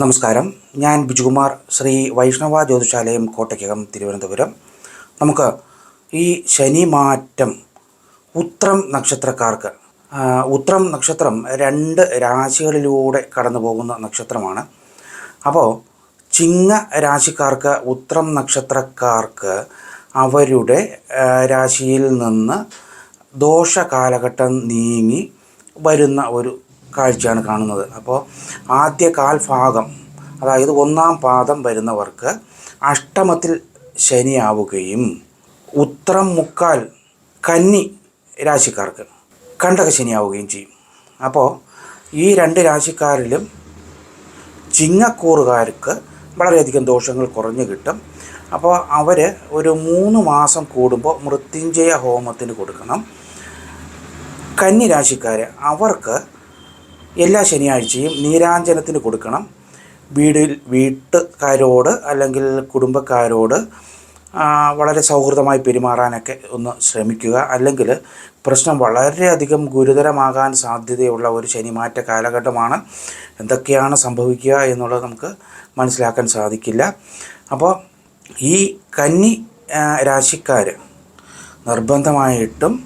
നമസ്കാരം. ഞാൻ ബിജുകുമാർ. ശ്രീ വൈഷ്ണവ ജ്യോതിശാലയം കോട്ടയ്ക്കകം തിരുവനന്തപുരം. നമുക്ക് ഈ ശനി മാറ്റം ഉത്രം നക്ഷത്രക്കാർക്ക് ഉത്രം നക്ഷത്രം രണ്ട് രാശികളിലൂടെ കടന്നു പോകുന്ന നക്ഷത്രമാണ്. അപ്പോൾ ചിങ്ങ രാശിക്കാർക്ക് ഉത്രം നക്ഷത്രക്കാർക്ക് അവരുടെ രാശിയിൽ നിന്ന് ദോഷ കാലഘട്ടം നീങ്ങി വരുന്ന ഒരു കാഴ്ചയാണ് കാണുന്നത്. അപ്പോൾ ആദ്യ കാൽഭാഗം അതായത് ഒന്നാം പാദം വരുന്നവർക്ക് അഷ്ടമത്തിൽ ശനിയാവുകയും ഉത്രം മുക്കാൽ കന്നി രാശിക്കാർക്ക് കണ്ടക ശനിയാവുകയും ചെയ്യും. അപ്പോൾ ഈ രണ്ട് രാശിക്കാരിലും ചിങ്ങക്കൂറുകാർക്ക് വളരെയധികം ദോഷങ്ങൾ കുറഞ്ഞു കിട്ടും. അപ്പോൾ അവർ ഒരു മൂന്ന് മാസം കൂടുമ്പോൾ മൃത്യുഞ്ജയ ഹോമത്തിന് കൊടുക്കണം. കന്നി രാശിക്കാർ അവർക്ക് എല്ലാ ശനിയാഴ്ചയും നീരാഞ്ജനത്തിന് കൊടുക്കണം. വീടിൽ വീട്ടുകാരോട് അല്ലെങ്കിൽ കുടുംബക്കാരോട് വളരെ സൗഹൃദമായി പെരുമാറാനൊക്കെ ഒന്ന് ശ്രമിക്കുക. അല്ലെങ്കിൽ പ്രശ്നം വളരെയധികം ഗുരുതരമാകാൻ സാധ്യതയുള്ള ഒരു ശനിമാറ്റ കാലഘട്ടമാണ്. എന്തൊക്കെയാണ് സംഭവിക്കുക എന്നുള്ളത് നമുക്ക് മനസ്സിലാക്കാൻ സാധിക്കില്ല. അപ്പോൾ ഈ കന്നി രാശിക്കാർ നിർബന്ധമായിട്ടും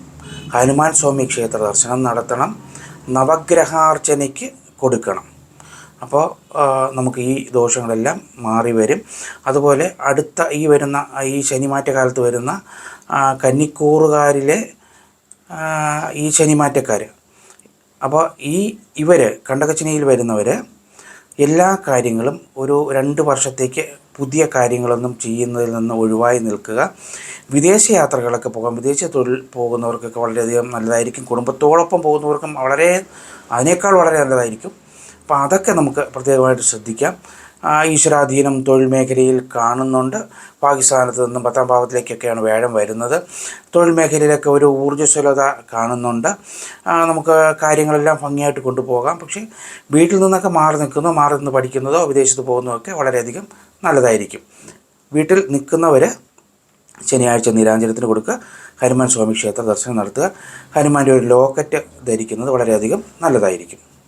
ഹനുമാൻ സ്വാമി ക്ഷേത്ര ദർശനം നടത്തണം. നവഗ്രഹാർച്ചനയ്ക്ക് കൊടുക്കണം. അപ്പോൾ നമുക്ക് ഈ ദോഷങ്ങളെല്ലാം മാറി വരും. അതുപോലെ അടുത്ത ഈ വരുന്ന ഈ ശനിമാറ്റ കാലത്ത് വരുന്ന കന്നിക്കൂറുകാരിലെ ഈ ശനിമാറ്റക്കാർ അപ്പോൾ ഈ ഇവർ കണ്ടകച്ചനയിൽ വരുന്നവർ എല്ലാ കാര്യങ്ങളും ഒരു രണ്ട് വർഷത്തേക്ക് പുതിയ കാര്യങ്ങളൊന്നും ചെയ്യുന്നതിൽ നിന്ന് ഒഴിവായി നിൽക്കുക. വിദേശ യാത്രകളൊക്കെ പോകാം. വിദേശ തൊഴിൽ പോകുന്നവർക്കൊക്കെ വളരെയധികം നല്ലതായിരിക്കും. കുടുംബത്തോടൊപ്പം പോകുന്നവർക്കും വളരെ അതിനേക്കാൾ വളരെ നല്ലതായിരിക്കും. അപ്പോൾ അതൊക്കെ നമുക്ക് പ്രത്യേകമായിട്ട് ശ്രദ്ധിക്കാം. ഈശ്വരാധീനം തൊഴിൽ മേഖലയിൽ കാണുന്നുണ്ട്. പാകിസ്ഥാനത്ത് നിന്നും പത്താം ഭാഗത്തിലേക്കൊക്കെയാണ് വേഴം വരുന്നത്. തൊഴിൽ മേഖലയിലൊക്കെ ഒരു ഊർജസ്വലത കാണുന്നുണ്ട്. നമുക്ക് കാര്യങ്ങളെല്ലാം ഭംഗിയായിട്ട് കൊണ്ടുപോകാം. പക്ഷേ വീട്ടിൽ നിന്നൊക്കെ മാറി നിൽക്കുന്നു മാറി നിന്ന് പഠിക്കുന്നതോ വിദേശത്ത് പോകുന്നതോ ഒക്കെ വളരെയധികം നല്ലതായിരിക്കും. വീട്ടിൽ നിൽക്കുന്നവർ ശനിയാഴ്ച നീരാഞ്ജനത്തിന് കൊടുക്കുക ഹനുമാൻ സ്വാമി ക്ഷേത്ര ദർശനം നടത്തുക. ഹനുമാന്റെ ഒരു ലോക്കറ്റ് ധരിക്കുന്നത് വളരെയധികം നല്ലതായിരിക്കും.